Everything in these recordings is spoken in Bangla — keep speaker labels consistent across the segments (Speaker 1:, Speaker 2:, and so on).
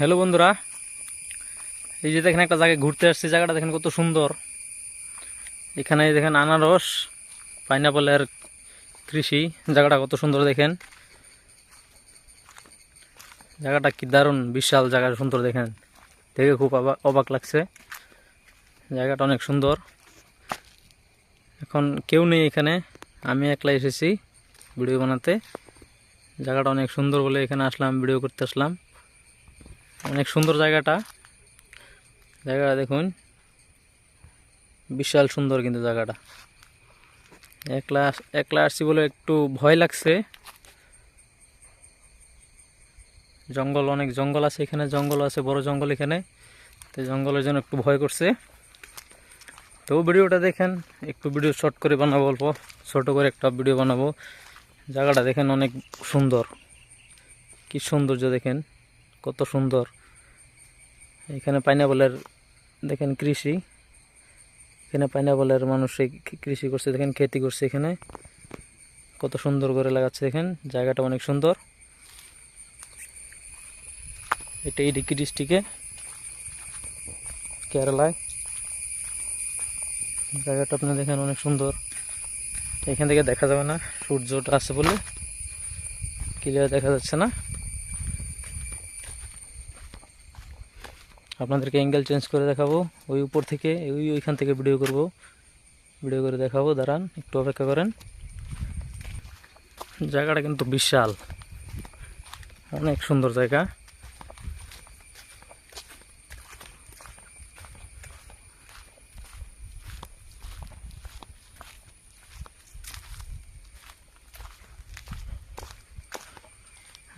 Speaker 1: হ্যালো বন্ধুরা, এই যে দেখেন একটা জায়গায় ঘুরতে আসছি, জায়গাটা দেখেন কত সুন্দর। এখানে দেখেন আনারস পাইনাপলের কৃষি, জায়গাটা কত সুন্দর দেখেন। জায়গাটা কি দারুণ, বিশাল জায়গা, সুন্দর দেখেন। দেখে খুব অবাক লাগছে। জায়গাটা অনেক সুন্দর। এখন কেউ নেই এখানে, আমি একলা এসেছি ভিডিও বানাতে। জায়গাটা অনেক সুন্দর বলে এখানে আসলাম, ভিডিও করতে আসলাম। অনেক সুন্দর জায়গাটা। জায়গাটা দেখুন। বিশাল সুন্দর কিন্তু জায়গাটা। একলা একলা আসছি বলে একটু ভয় লাগছে। জঙ্গল, অনেক জঙ্গল আছে এখানে, জঙ্গল আছে, বড় জঙ্গল এখানে। তো জঙ্গলের জন্য একটু ভয় করছে। তো ভিডিওটা দেখেন, একটু ভিডিও শর্ট করে বানাবো অল্প। ছোট করে একটা ভিডিও বানাবো। জায়গাটা দেখেন অনেক সুন্দর। কি সৌন্দর্য দেখেন। কত সুন্দর। এখানে পাইনাপলের দেখেন কৃষি। এখানে পাইনাপলের মানুষ কৃষি করছে, দেখেন খেতি করছে এখানে। কত সুন্দর করে লাগাচ্ছে দেখেন, জায়গাটা অনেক সুন্দর। এটা ইডিকি ডিস্ট্রিক্টে, কেরালায়। জায়গাটা আপনি দেখেন অনেক সুন্দর। এখান থেকে দেখা যাবে না, সূর্যটা আছে বলে। ক্লিয়ার দেখা যাচ্ছে না। আপনাদেরকে অ্যাঙ্গেল চেঞ্জ করে দেখাবো। ওই উপর থেকে, ওই ওইখান থেকে ভিডিও করব। ভিডিও করে দেখাবো, দাঁড়ান, একটু অপেক্ষা করেন। জায়গাটা কিন্তু বিশাল। অনেক সুন্দর জায়গা।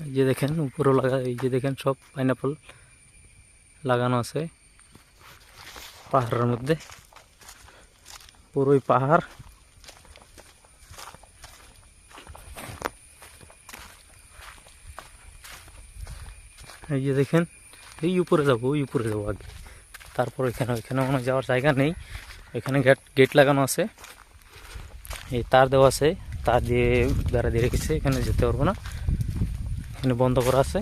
Speaker 1: এই যে দেখেন উপরও লাগা এই যে দেখেন সব পাইনাপল লাগানো আছে। পাহাড়ের মধ্যে। পুরোই পাহাড়। এই যে দেখেন, এই উপরে যাব ওই উপরে যাব আগে। তারপর এখানে ওইখানে মনে যাওয়ার জায়গা নেই। এখানে গেট গেট লাগানো আছে। এই তার দেওয়া আছে। তার দিয়ে বেড়া দিয়ে রেখেছে। এখানে যেতে পারব না। এখানে বন্ধ করা আছে।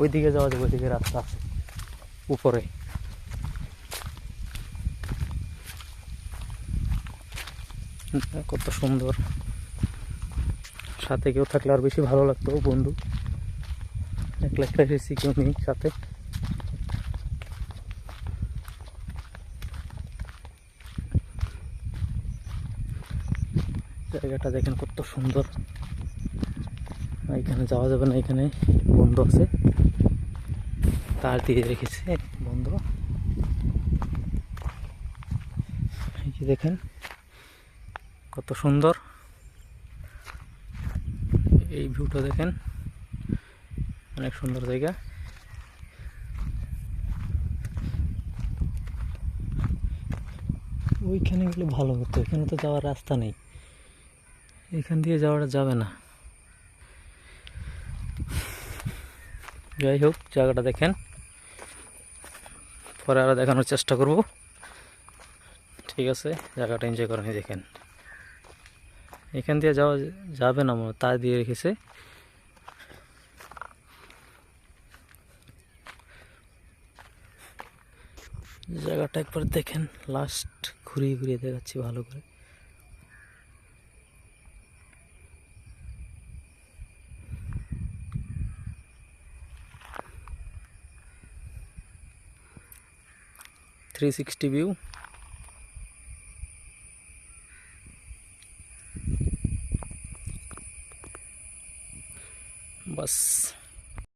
Speaker 1: ওইদিকে যাওয়া যাবে, ওইদিকে রাস্তা আছে, উপরে। কত সুন্দর। সাথে কেউ থাকলে আর বেশি ভালো লাগতো, বন্ধু। একলা একলা এসেছি কেউ নেই সাথে। জায়গাটা দেখেন কত সুন্দর। এখানে যাওয়া যাবে না, এখানে বন্ধ আছে। তার দিয়ে রেখেছে বন্ধ। দেখেন, কত সুন্দর। এই ভিউটা দেখেন, অনেক সুন্দর জায়গা। ওইখানে গেলে ভালো হতো, এখানে তো যাওয়ার রাস্তা নেই। এখান দিয়ে যাওয়াটা যাবে না। যাই হোক জায়গাটা দেখেন। পরে আরও দেখানোর চেষ্টা করব। ঠিক আছে, জায়গাটা এনজয় করেন দেখেন। এখান দিয়ে যাওয়া যাবে না মনে তার দিয়ে রেখেছে। জায়গাটা একবার দেখেন লাস্ট ঘুরিয়ে ঘুরিয়ে দেখাচ্ছি ভালো করে। थ्री सिक्सटी व्यू बस।